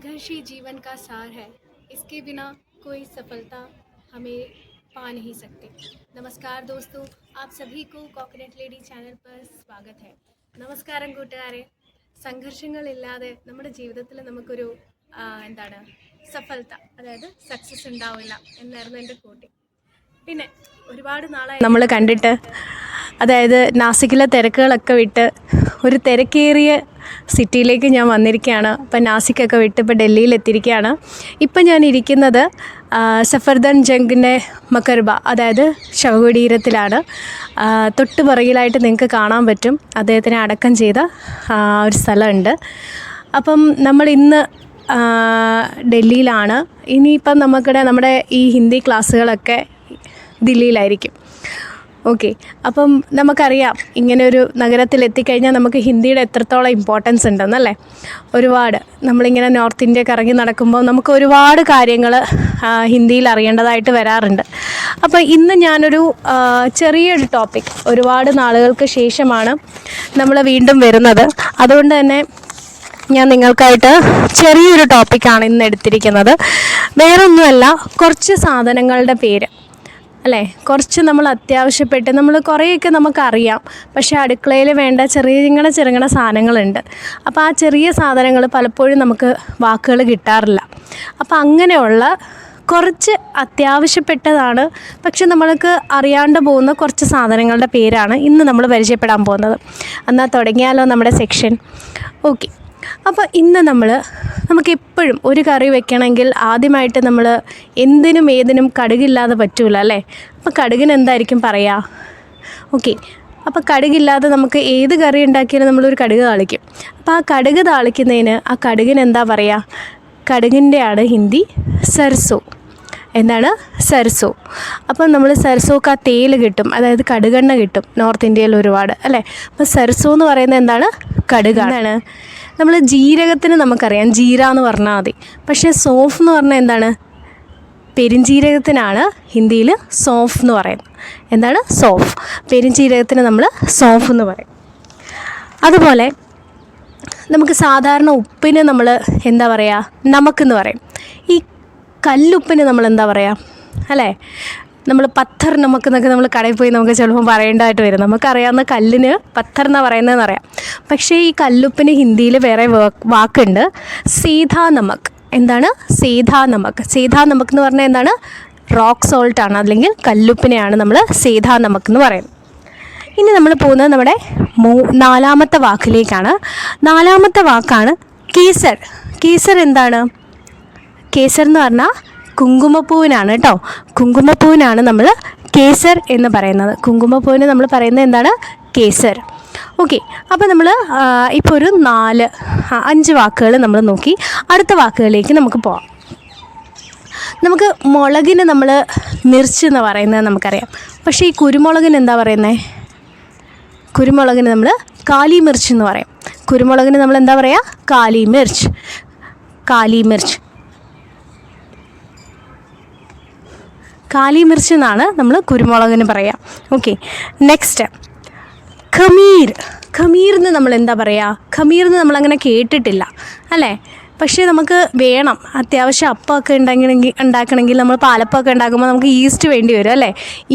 संघर्ष ही जीवन का सार है इसके बिना कोई सफलता हमें पा नहीं सकते नमस्कार दोस्तों आप सभी को കോക്കനട്ട് ലേഡി ചാനൽ पर സ്വാഗത് है നമസ്കാരം കൂട്ടുകാരെ സംഘർഷങ്ങളില്ലാതെ നമ്മുടെ ജീവിതത്തിൽ നമുക്കൊരു ആ, എന്താണ് സഫലത അതായത് സക്സസ് ഉണ്ടാവില്ല എന്നായിരുന്നു എൻ്റെ കൂട്ടി പിന്നെ ഒരുപാട് നാളായി നമ്മൾ കണ്ടിട്ട് അതായത് നാസിക്കിലെ തിരക്കുകളൊക്കെ വിട്ട് ഒരു തിരക്കേറിയ സിറ്റിയിലേക്ക് ഞാൻ വന്നിരിക്കുകയാണ്. ഇപ്പം നാസിക്കൊക്കെ വിട്ട് ഇപ്പോൾ ഡൽഹിയിൽ എത്തിയിരിക്കുകയാണ്. ഇപ്പം ഞാൻ ഇരിക്കുന്നത് സഫർദൻ ജംഗിന്റെ മക്കർബ അതായത് ശവകുടീരത്തിലാണ്. തൊട്ട് പുറകിലായിട്ട് നിങ്ങൾക്ക് കാണാൻ പറ്റും. അദ്ദേഹത്തിനെ അടക്കം ചെയ്ത ഒരു സ്ഥലമുണ്ട്. അപ്പം നമ്മൾ ഇന്ന് ഡൽഹിയിലാണ്. ഇനിയിപ്പം നമുക്കിടെ നമ്മുടെ ഈ ഹിന്ദി ക്ലാസ്സുകളൊക്കെ ദില്ലിയിലായിരിക്കും. ഓക്കെ അപ്പം നമുക്കറിയാം ഇങ്ങനെ ഒരു നഗരത്തിൽ എത്തിക്കഴിഞ്ഞാൽ നമുക്ക് ഹിന്ദിയുടെ എത്രത്തോളം ഇമ്പോർട്ടൻസ് ഉണ്ടെന്നല്ലേ ഒരുപാട്. നമ്മളിങ്ങനെ നോർത്ത് ഇന്ത്യ കറങ്ങി നടക്കുമ്പോൾ നമുക്ക് ഒരുപാട് കാര്യങ്ങൾ ഹിന്ദിയിൽ അറിയേണ്ടതായിട്ട് വരാറുണ്ട്. അപ്പോൾ ഇന്ന് ഞാനൊരു ചെറിയൊരു ടോപ്പിക് ഒരുപാട് നാളുകൾക്ക് ശേഷമാണ് നമ്മൾ വീണ്ടും വരുന്നത്. അതുകൊണ്ട് തന്നെ ഞാൻ നിങ്ങൾക്കായിട്ട് ചെറിയൊരു ടോപ്പിക്കാണ് ഇന്ന് എടുത്തിരിക്കുന്നത്. വേറൊന്നുമല്ല കുറച്ച് സാധനങ്ങളുടെ പേര്. അല്ലേ? കുറച്ച് നമ്മൾ അത്യാവശ്യപ്പെട്ട് നമ്മൾ കുറേയൊക്കെ നമുക്കറിയാം. പക്ഷേ അടുക്കളയിൽ വേണ്ട ചെറിയ ചെറുങ്ങണ ചെറുങ്ങണ സാധനങ്ങളുണ്ട്. അപ്പോൾ ആ ചെറിയ സാധനങ്ങൾ പലപ്പോഴും നമുക്ക് വാക്കുകൾ കിട്ടാറില്ല. അപ്പോൾ അങ്ങനെയുള്ള കുറച്ച് അത്യാവശ്യപ്പെട്ടതാണ്. പക്ഷെ നമ്മൾക്ക് അറിയാണ്ട് പോകുന്ന കുറച്ച് സാധനങ്ങളുടെ പേരാണ് ഇന്ന് നമ്മൾ പരിചയപ്പെടാൻ പോകുന്നത്. എന്നാൽ തുടങ്ങിയാലോ നമ്മുടെ സെക്ഷൻ. ഓക്കെ. അപ്പോൾ ഇന്ന് നമ്മൾ നമുക്ക് എപ്പോഴും ഒരു കറി വെക്കണമെങ്കിൽ ആദ്യമായിട്ട് നമ്മൾ എന്തിനും ഏതിനും കടുകില്ലാതെ പറ്റൂല അല്ലേ? അപ്പോൾ കടുകിന് എന്തായിരിക്കും പറയുക ഓക്കെ. അപ്പോൾ കടുകില്ലാതെ നമുക്ക് ഏത് കറി ഉണ്ടാക്കിയാലും നമ്മളൊരു കടുക് താളിക്കും. അപ്പോൾ ആ കടുക് താളിക്കുന്നതിന് ആ കടുകിന് എന്താ പറയുക കടുകിന്റെയാണ് ഹിന്ദി സർസോ. എന്താണ്? സർസോ. അപ്പം നമ്മൾ സർസോക്ക് ആ തേയില കിട്ടും അതായത് കടുകെണ്ണ കിട്ടും നോർത്ത് ഇന്ത്യയിൽ ഒരുപാട് അല്ലേ? അപ്പോൾ സർസോ എന്ന് പറയുന്നത് എന്താണ്? കടുകാണ്. നമ്മൾ ജീരകത്തിന് നമുക്കറിയാം. ജീര എന്ന് പറഞ്ഞാൽ മതി. പക്ഷേ സോഫ് എന്ന് പറഞ്ഞാൽ എന്താണ്? പെരിഞ്ജീരകത്തിനാണ് ഹിന്ദിയിൽ സോഫ് എന്ന് പറയുന്നത്. എന്താണ്? സോഫ്. പെരിഞ്ജീരകത്തിന് നമ്മൾ സോഫ് എന്ന് പറയും. അതുപോലെ നമുക്ക് സാധാരണ ഉപ്പിന് നമ്മൾ എന്താ പറയുക നമുക്കെന്ന് പറയും. ഈ കല്ലുപ്പിന് നമ്മൾ എന്താ പറയുക അല്ലേ? നമ്മൾ പത്തർ നമുക്ക് എന്നൊക്കെ നമ്മൾ കടയിൽ പോയി നമുക്ക് ചിലപ്പോൾ പറയേണ്ടതായിട്ട് വരും. നമുക്കറിയാവുന്ന കല്ലിന് പത്തർ എന്ന് പറയുന്നതെന്ന് അറിയാം. പക്ഷേ ഈ കല്ലുപ്പിന് ഹിന്ദിയിൽ വേറെ വാക്കുണ്ട്. സീതാ നമക്. എന്താണ്? സീതാ നമക്. സീതാ നമക് എന്ന് പറഞ്ഞാൽ എന്താണ്? റോക്ക് സോൾട്ട് ആണ്. അല്ലെങ്കിൽ കല്ലുപ്പിനെയാണ് നമ്മൾ സീതാ നമക് എന്ന് പറയുന്നത്. ഇനി നമ്മൾ പോകുന്നത് നമ്മുടെ മൂ നാലാമത്തെ വാക്കിലേക്കാണ്. നാലാമത്തെ വാക്കാണ് കീസർ. കീസർ എന്താണ്? കേസർ എന്ന് പറഞ്ഞാൽ കുങ്കുമപ്പൂവിനാണ് കേട്ടോ. കുങ്കുമപ്പൂവിനാണ് നമ്മൾ കേസർ എന്ന് പറയുന്നത്. കുങ്കുമപ്പൂവിന് നമ്മൾ പറയുന്നത് എന്താണ്? കേസർ. ഓക്കെ അപ്പോൾ നമ്മൾ ഇപ്പോൾ ഒരു നാല് അഞ്ച് വാക്കുകൾ നമ്മൾ നോക്കി. അടുത്ത വാക്കുകളിലേക്ക് നമുക്ക് പോവാം. നമുക്ക് മുളകിന് നമ്മൾ മിർച്ച് എന്ന് പറയുന്നത് നമുക്കറിയാം. പക്ഷേ ഈ കുരുമുളകിന് എന്താ പറയുന്നത് കുരുമുളകിന് നമ്മൾ കാലി മിർച്ച് എന്ന് പറയും. കുരുമുളകിന് നമ്മൾ എന്താ പറയുക കാലി മിർച്ച് കാലി മിർച്ച് കാലി മിർച്ച് എന്നാണ് നമ്മൾ കുരുമുളകിന് പറയാം. Okay next ഖമീർ. ഖമീർ എന്ന് നമ്മൾ എന്താ പറയുക ഖമീർ നമ്മൾ അങ്ങനെ കേട്ടിട്ടില്ല അല്ലേ? പക്ഷേ നമുക്ക് വേണം. അത്യാവശ്യം അപ്പമൊക്കെ ഉണ്ടാക്കണമെങ്കിൽ ഉണ്ടാക്കണമെങ്കിൽ നമ്മൾ പാലപ്പമൊക്കെ ഉണ്ടാക്കുമ്പോൾ നമുക്ക് ഈസ്റ്റ് വേണ്ടി വരും അല്ലേ?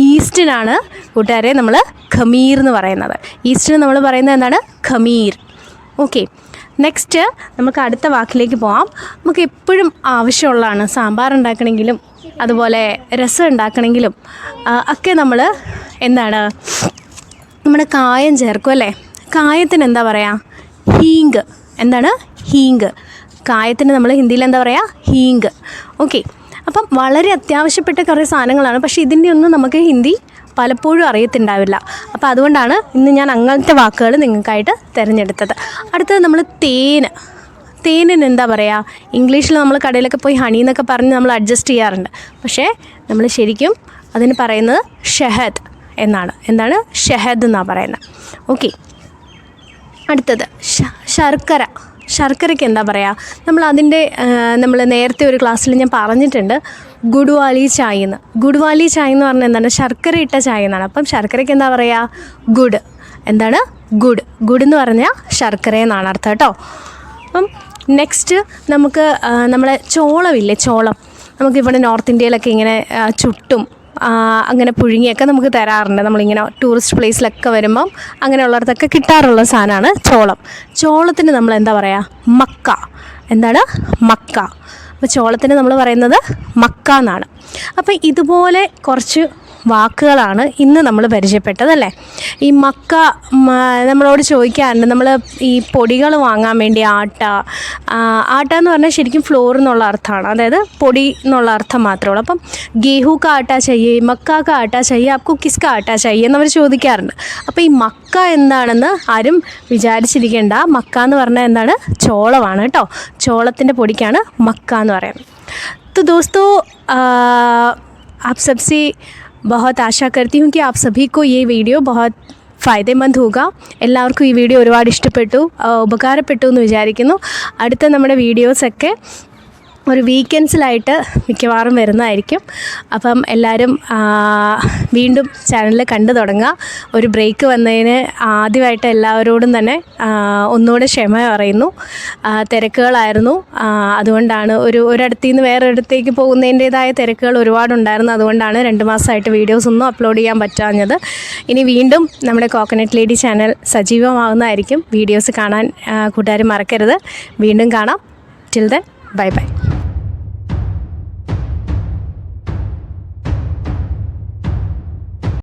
ഈസ്റ്റിനാണ് കൂട്ടുകാരെ നമ്മൾ ഖമീർ എന്ന് പറയുന്നത്. ഈസ്റ്റിന് നമ്മൾ പറയുന്നത് എന്താണ്? ഖമീർ. ഓക്കെ നെക്സ്റ്റ് നമുക്ക് അടുത്ത വാക്കിലേക്ക് പോവാം. നമുക്ക് എപ്പോഴും ആവശ്യമുള്ളതാണ് സാമ്പാർ ഉണ്ടാക്കണമെങ്കിലും അതുപോലെ രസം ഉണ്ടാക്കണമെങ്കിലും. ഒക്കെ നമ്മൾ എന്താണ്? നമ്മുടെ കായം ചേർക്കും അല്ലേ? കായത്തിന് എന്താ പറയുക ഹീങ്ക്. എന്താണ്? ഹീങ്ക്. കായത്തിന് നമ്മൾ ഹിന്ദിയിൽ എന്താ പറയുക ഹീങ്ക്. ഓക്കെ അപ്പം വളരെ അത്യാവശ്യപ്പെട്ട കുറേ സാധനങ്ങളാണ്. പക്ഷേ ഇതിന്റെ ഒന്നും നമുക്ക് ഹിന്ദി പലപ്പോഴും അറിയത്തുണ്ടാവില്ല. അപ്പോൾ അതുകൊണ്ടാണ് ഇന്ന് ഞാൻ അങ്ങനത്തെ വാക്കുകൾ നിങ്ങൾക്കായിട്ട് തിരഞ്ഞെടുത്തത്. അടുത്തത് നമ്മൾ തേന്. തേനിന് എന്താ പറയുക ഇംഗ്ലീഷിൽ നമ്മൾ കടയിലൊക്കെ പോയി ഹണി എന്നൊക്കെ പറഞ്ഞ് നമ്മൾ അഡ്ജസ്റ്റ് ചെയ്യാറുണ്ട്. പക്ഷേ നമ്മൾ ശരിക്കും അതിന് പറയുന്നത് ഷഹദ് എന്നാണ്. എന്താണ്? ഷഹദ് എന്നാണ് പറയുന്നത് ഓക്കെ. അടുത്തത് ശർക്കര. ശർക്കരയ്ക്ക് എന്താ പറയുക നമ്മൾ അതിന്റെ നമ്മൾ നേരത്തെ ഒരു ക്ലാസ്സിൽ ഞാൻ പറഞ്ഞിട്ടുണ്ട് ഗുഡ്വാലി ചായ എന്ന്. ഗുഡ്വാലി ചായ എന്ന് പറഞ്ഞാൽ എന്താണ്? ശർക്കര ഇട്ട ചായ എന്നാണ്. അപ്പം ശർക്കരയ്ക്ക് എന്താ പറയുക ഗുഡ്. എന്താണ്? ഗുഡ്. ഗുഡ് എന്ന് പറഞ്ഞാൽ ശർക്കര എന്നാണ് അർത്ഥം കേട്ടോ. അപ്പം നെക്സ്റ്റ് നമുക്ക് നമ്മളെ ചോളമില്ലേ? ചോളം. നമുക്കിവിടെ നോർത്ത് ഇന്ത്യയിലൊക്കെ ഇങ്ങനെ ചുട്ടും അങ്ങനെ പുഴുങ്ങിയൊക്കെ നമുക്ക് തരാറുണ്ട്. നമ്മളിങ്ങനെ ടൂറിസ്റ്റ് പ്ലേസിലൊക്കെ വരുമ്പം അങ്ങനെയുള്ളവർക്കൊക്കെ കിട്ടാറുള്ള സാധനമാണ് ചോളം. ചോളത്തിന് നമ്മൾ എന്താ പറയുക മക്ക. എന്താണ്? മക്ക. അപ്പോൾ ചോളത്തിന് നമ്മൾ പറയുന്നത് മക്ക എന്നാണ്. അപ്പോൾ ഇതുപോലെ കുറച്ച് വാക്കുകളാണ് ഇന്ന് നമ്മൾ പരിചയപ്പെട്ടതല്ലേ ഈ മക്ക മ, നമ്മളോട് ചോദിക്കാറുണ്ട് നമ്മൾ ഈ പൊടികൾ വാങ്ങാൻ വേണ്ടി ആട്ട ആ, ആട്ട എന്ന് പറഞ്ഞാൽ ശരിക്കും ഫ്ലോർ എന്നുള്ള അർത്ഥമാണ് അതായത് പൊടി എന്നുള്ള അർത്ഥം മാത്രമേ ഉള്ളൂ അപ്പം ഗേഹു കാ ആട്ട ചെയ്യേ മക്ക കാ ആട്ട ചെയ്യേ അപ്കു കിസ് കാ ആട്ട ചെയ്യേ എന്നവർ ചോദിക്കാറുണ്ട് അപ്പോൾ ഈ മക്ക എന്താണെന്ന് ആരും വിചാരിച്ചിരിക്കേണ്ട മക്ക എന്ന് പറഞ്ഞാൽ എന്താണ് ചോളമാണ് കേട്ടോ ചോളത്തിൻ്റെ പൊടിക്കാണ് മക്ക എന്ന് പറയുന്നത് तो दोस्तों आ, आप सबसे बहुत आशा करती हूँ कि आप सभी को ये വീഡിയോ बहुत ഫായതമന്ത് ഹോക എല്ലാവർക്കും ഈ വീഡിയോ ഒരുപാട് ഇഷ്ടപ്പെട്ടു ആ, ഉപകാരപ്പെട്ടു എന്ന് വിചാരിക്കുന്നു അടുത്ത നമ്മുടെ വീഡിയോസൊക്കെ ഒരു വീക്കെൻഡ്സിലായിട്ട് മിക്കവാറും വരുന്നതായിരിക്കും. അപ്പം എല്ലാവരും വീണ്ടും ചാനൽ കണ്ടു തുടങ്ങുക. ഒരു ബ്രേക്ക് വന്നതിന് ആദ്യമായിട്ട് എല്ലാവരോടും തന്നെ ഒന്നുകൂടെ ക്ഷമ പറയുന്നു. തിരക്കുകളായിരുന്നു. അതുകൊണ്ടാണ് ഒരു ഒരിടത്തു നിന്ന് വേറെ ഇടത്തേക്ക് പോകുന്നതിന്റേതായ തിരക്കുകൾ ഒരുപാടുണ്ടായിരുന്നു. അതുകൊണ്ടാണ് രണ്ട് മാസമായിട്ട് വീഡിയോസ് ഒന്നും അപ്ലോഡ് ചെയ്യാൻ പറ്റാഞ്ഞത്. ഇനി വീണ്ടും നമ്മുടെ കോക്കനട്ട് ലേഡി ചാനൽ സജീവമാകുന്നതായിരിക്കും വീഡിയോസ് കാണാൻ കൂട്ടുകാർ മറക്കരുത്. വീണ്ടും കാണാം. Till then bye bye